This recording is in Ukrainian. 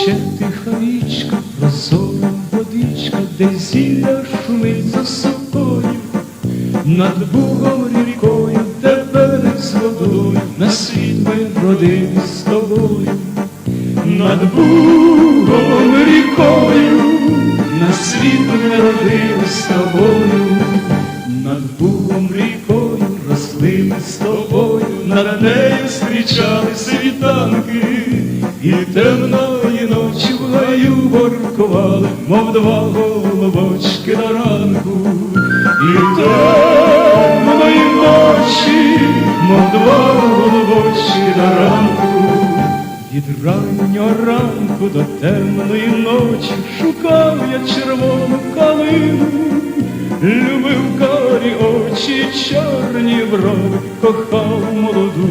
Тече тиха річка, прозора водичка, де зілля шумить за сокою, над бугом рікою, де берег з водою, на світ ми родини з тобою, над бугом рікою, на світ ми родини з тобою, над бугом рікою росли ми з тобою, над нею зустрічали світанки, і темної ночі в гаю воркували, мов два голубочки на ранку, і темної ночі, мов два голубочки на ранку. Від раннього ранку до темної ночі шукав я червону калину, любив карі очі, чорні брови, кохав молоду